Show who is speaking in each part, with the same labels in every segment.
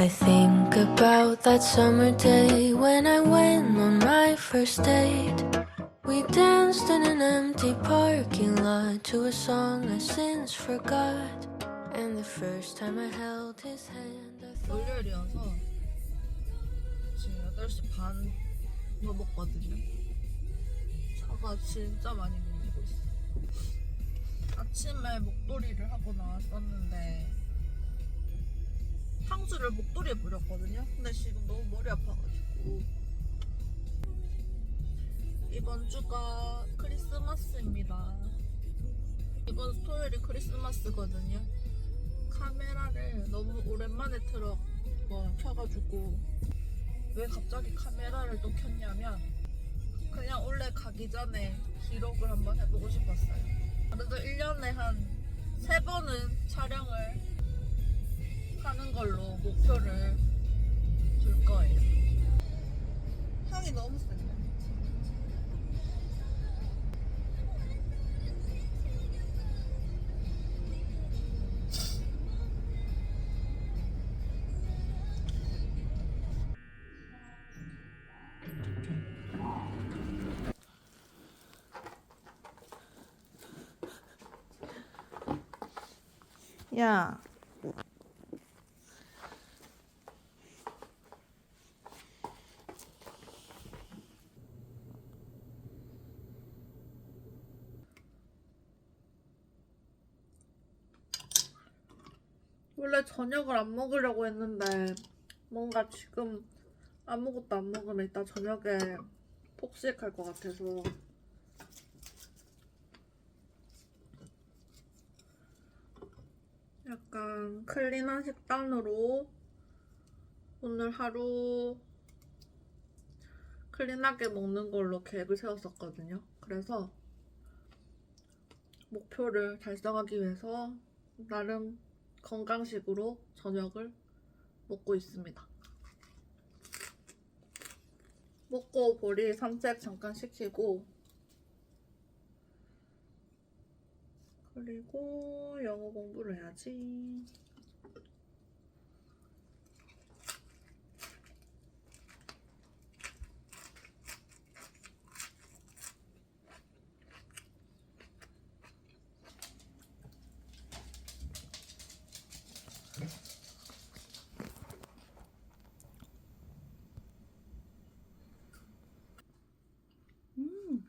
Speaker 1: I think about that summer day when I went on my first date. We danced in an empty parking lot to a song I since forgot. And the first time I held his hand, I thought.
Speaker 2: 월요일이어서 지금 8시 반 넘었거든요. 차가 진짜 많이 밀리고 있어. 아침에 목도리를 하고 나왔었는데 향수를 목도리에 뿌렸거든요. 근데 지금 너무 머리 아파가지고 이번 주가 크리스마스입니다. 이번 토요일이 크리스마스거든요. 카메라를 너무 오랜만에 틀어 뭐 켜가지고 왜 갑자기 카메라를 또 켰냐면 그냥 원래 가기 전에 기록을 한번 해보고 싶었어요. 그래서 1년에 한세 번은 촬영을 하는 걸로 목표를 둘 거예요. 향이 너무 센데. 야. 원래 저녁을 안 먹으려고 했는데 뭔가 지금 아무것도 안 먹으면 이따 저녁에 폭식할 것 같아서 약간 클린한 식단으로 오늘 하루 클린하게 먹는 걸로 계획을 세웠었거든요. 그래서 목표를 달성하기 위해서 나름 건강식으로 저녁을 먹고 있습니다. 먹고 보리 산책 잠깐 시키고 그리고 영어 공부를 해야지. 음.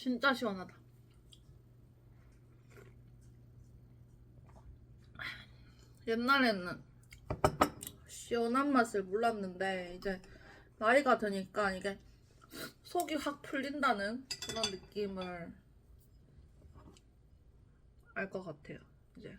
Speaker 2: 진짜 시원하다. 옛날에는 시원한 맛을 몰랐는데 이제 나이가 드니까 이게 속이 확 풀린다는 그런 느낌을 알 것 같아요. 이제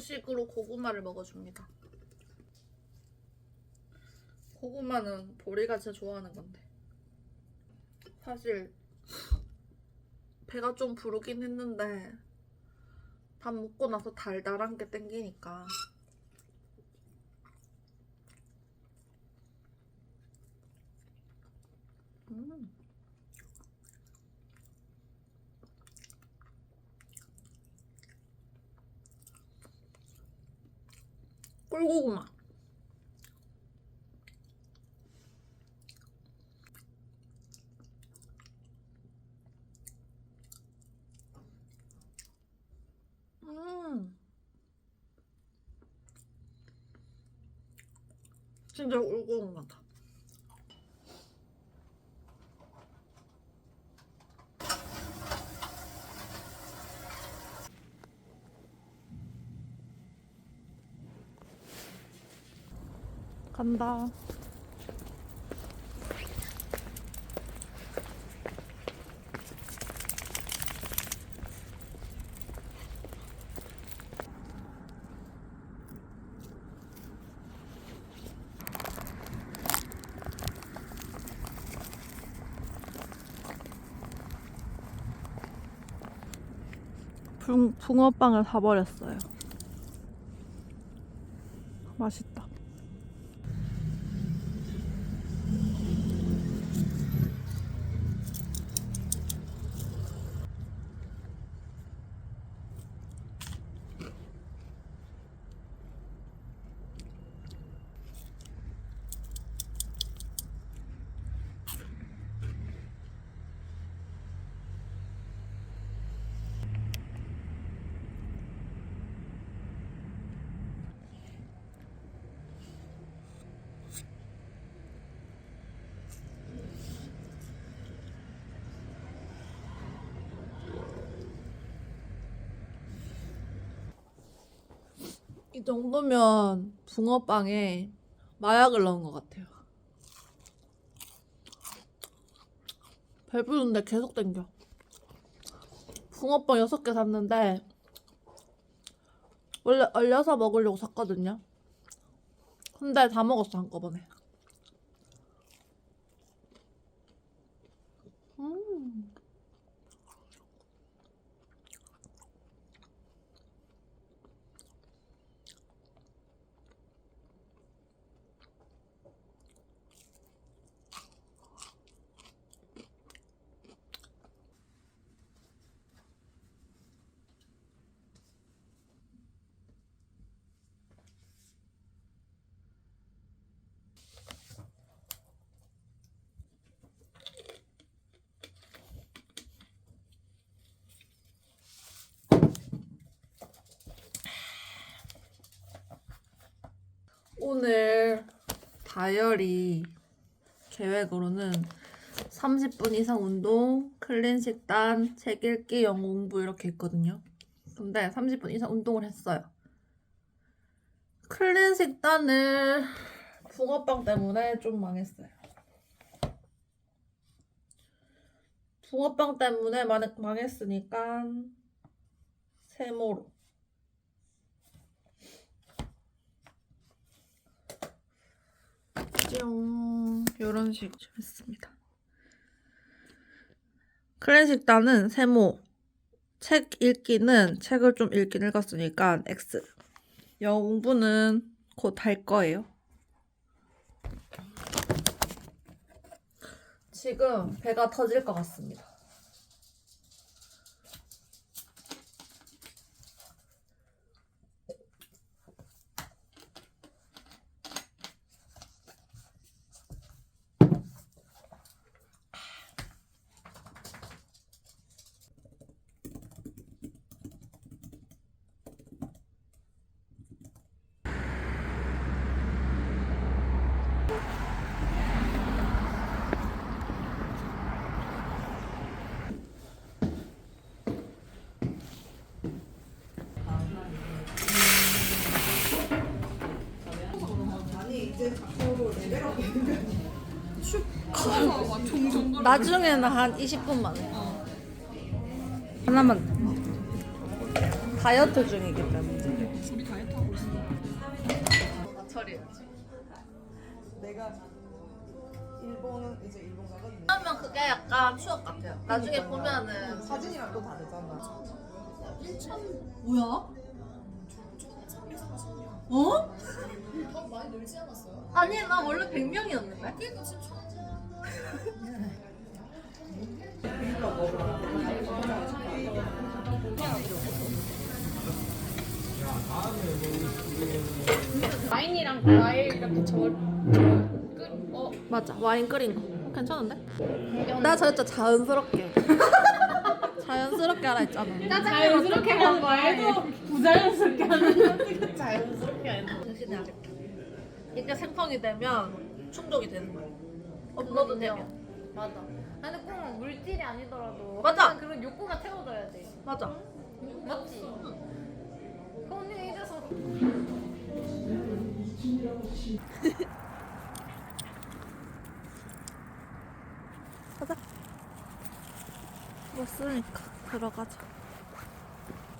Speaker 2: 후식으로 고구마를 먹어줍니다. 고구마는 보리가 진짜 좋아하는 건데 사실 배가 좀 부르긴 했는데 밥 먹고 나서 달달한 게 땡기니까 음. 꿀고구마 간다. 붕, 붕어빵을 사버렸어요. 맛있다. 이 정도면 붕어빵에 마약을 넣은 것 같아요. 배부른데 계속 땡겨. 붕어빵 6개 샀는데 원래 얼려서 먹으려고 샀거든요. 근데 다 먹었어 한꺼번에. 음. 오늘 다이어리 계획으로는 30분 이상 운동, 클린 식단, 책 읽기, 영어 공부 이렇게 있거든요. 근데 30분 이상 운동을 했어요. 클린 식단을 붕어빵 때문에 좀 망했어요. 붕어빵 때문에 망- 망했으니까 세모로. 뿅 이런 식으로 했습니다. 클랜 식단은 세모, 책 읽기는 책을 좀 읽긴 읽었으니까 X. 영어 공부는 곧 할 거예요. 지금 배가 터질 것 같습니다. 나중에는 한 20분 만에. 하나만. 더. 다이어트 중이기 때문에.
Speaker 3: 우리 다이어트 하고 있어.
Speaker 2: 처리해야지.
Speaker 3: 내가 일본 이제 일본 가거든요.
Speaker 2: 그러면 그게 약간 추억 같아요. 나중에 보면은
Speaker 3: 사진이랑 또 다르잖아.
Speaker 2: 뭐야?
Speaker 4: 늘지 않았어요?
Speaker 2: 아니 나 원래 100명이었는데.
Speaker 4: 그러니까 지금 천 와인이랑 과일 이렇게 저, 끓, 어,
Speaker 2: 맞아 와인 끓인 거 어, 괜찮은데? 나 저랬죠 자연스럽게 자연스럽게 하라 했잖아
Speaker 4: 자연스럽게 한 거야. 부자연스럽게 하는 거 자연스럽게 하는
Speaker 2: 대신해야겠다 이게 생성이 되면 충족이 되는 거야. 업로드 되면.
Speaker 4: 맞아. 근데 꼭 물질이 아니더라도
Speaker 2: 맞아.
Speaker 4: 그런 욕구가 태워져야 돼.
Speaker 2: 맞아.
Speaker 4: 맞지? 그 언니가 이래서.
Speaker 2: 가자. 왔으니까 들어가자.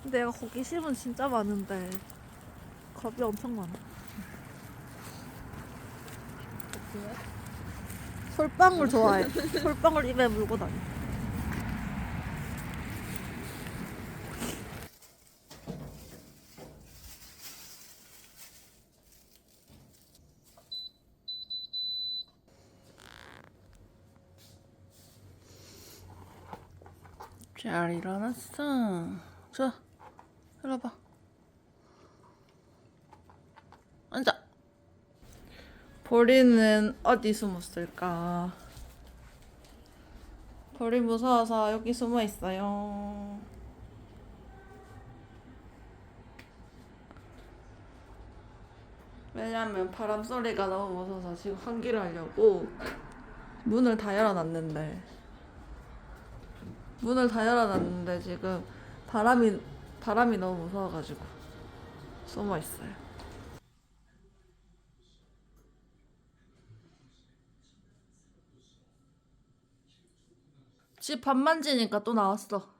Speaker 2: 내가 호기심은 진짜 많은데 겁이 엄청 많아 솔방울 좋아해. 솔방울 입에 물고 다니. 잘 일어났어. 자, 일어봐. 보리는 어디 숨었을까? 보리 무서워서 여기 숨어 있어요. 왜냐면 바람 소리가 너무 무서워서 지금 환기를 하려고 문을 다 열어놨는데 문을 다 열어놨는데 지금 바람이 바람이 너무 무서워가지고 숨어 있어요. 집 밥 만지니까 또 나왔어.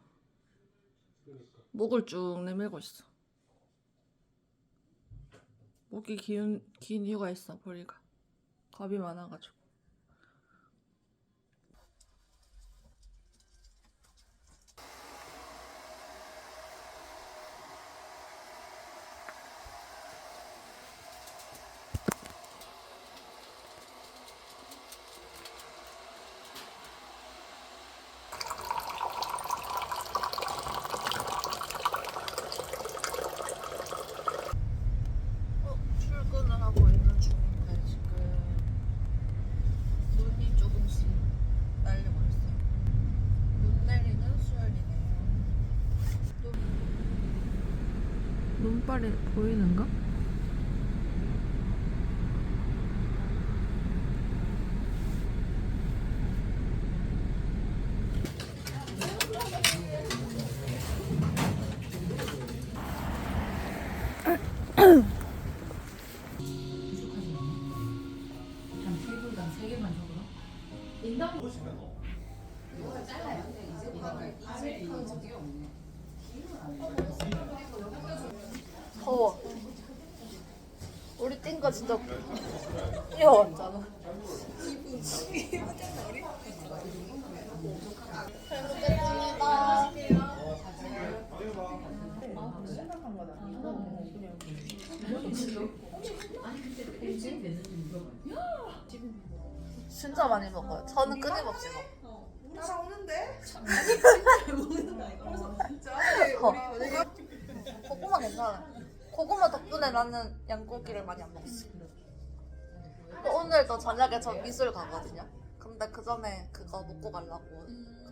Speaker 2: 목을 쭉 내밀고 있어. 목이 긴, 긴 이유가 있어, 보리가. 겁이 많아가지고. 어, 출근을 하고 있는 중인데 지금 눈이 조금씩 날리고 있어요. 눈 내리는 수요일이네요. 눈발이 보이는가? 우리 뛴거 진짜 뛰어왔잖아. 진짜 많이 먹어요. 저는 끊임없이 먹어.
Speaker 3: 따라오는데?
Speaker 2: 어. 고구마 괜찮아. 고구마 덕분에 나는 양고기를 많이 안 먹었어. 또 오늘도 저녁에 저 미술 가거든요. 근데 그 전에 그거 먹고 가려고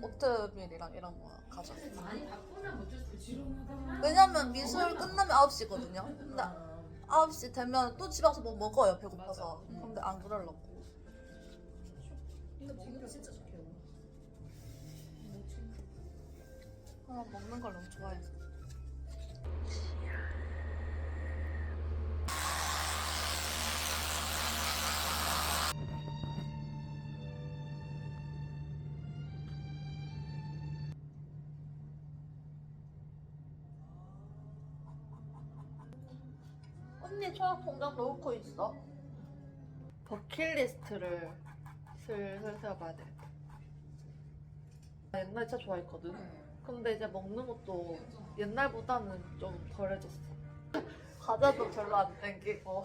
Speaker 2: 오트밀이랑 이런 거 가져왔어. 왜냐면 미술 끝나면 9시거든요. 근데 9시 되면 또 집에 와서 뭐 먹어요, 배고파서. 근데 안 그러려고. 아, 먹는 걸 너무 좋아해서. 언니 초약 통장 넣고 있어? 버킷리스트를 슬슬 세워봐야 돼. 나 옛날에 진짜 좋아했거든. 근데 이제 먹는 것도 옛날보다는 좀 덜해졌어. 과자도 별로 안 땡기고.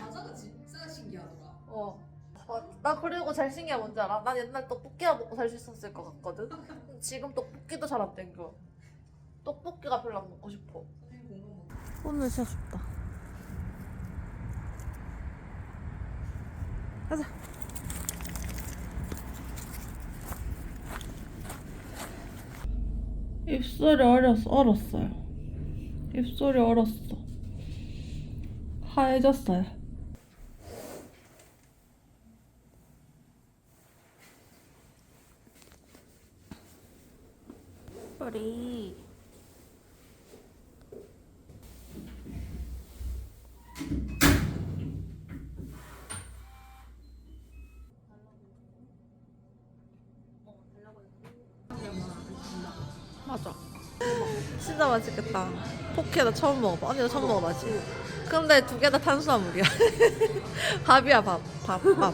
Speaker 5: 과자가 진짜 신기하더라.
Speaker 2: 어. 어, 나 그리고 제일 신기한 게 뭔지 알아? 난 옛날 떡볶이만 먹고 살 수 있었을 것 같거든? 지금 떡볶이도 잘 안 땡겨. 떡볶이가 별로 안 먹고 싶어. 오늘 진짜 춥다. 가자. 입술이 얼었어, 얼었어요. 입술이 얼었어. 하얘졌어요. 머리. 맞아. 진짜 맛있겠다. 포케 나 처음 먹어봐. 언니 나 처음 먹어봐지. 근데 두 개 다 탄수화물이야. 밥이야 밥. 밥 밥.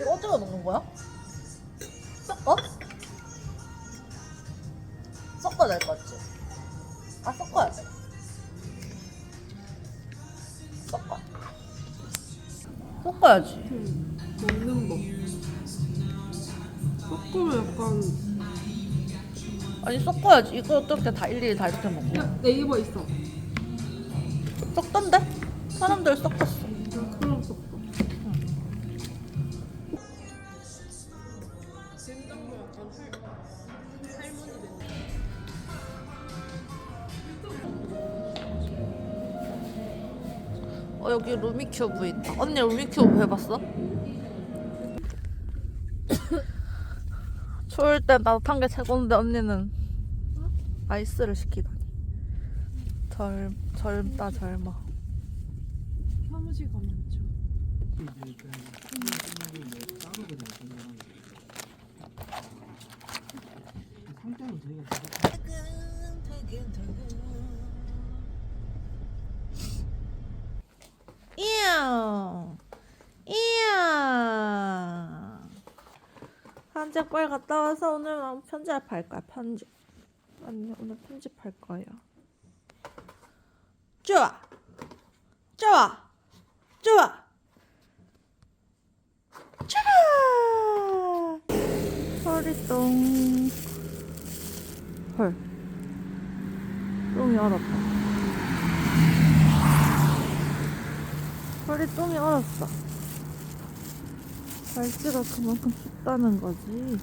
Speaker 2: 이거 어쩌고 먹는 거야? 섞어? 섞어야 될 것 같지? 아 섞어야 돼. 섞어. 섞어야지.
Speaker 3: 먹는 법. 섞으면 약간
Speaker 2: 아니 섞어야지. 이거 어떻게 다 일일이 다 이렇게 먹어?
Speaker 4: 야, 네이버 있어.
Speaker 2: 섞던데? 사람들 섞었어.
Speaker 4: 그럼 섞어.
Speaker 2: 어 여기 루미큐브 있다. 언니 루미큐브 해봤어? 추울 땐 따뜻한 게 최고인데 언니는 아이스를 시키다니. 젊 젊다 젊어.
Speaker 4: 사무실 가면 있죠.
Speaker 2: 이야 이야 한재 빨리 갔다 와서 오늘 난 편집할 거야 편집. 아니 오늘 편집할 거야 좋아. 좋아. 좋아. 좋아. 허리똥. 헐. 똥이 얼었다. 허리 똥이 얼었어. 발찌가 그만큼 춥다는 거지.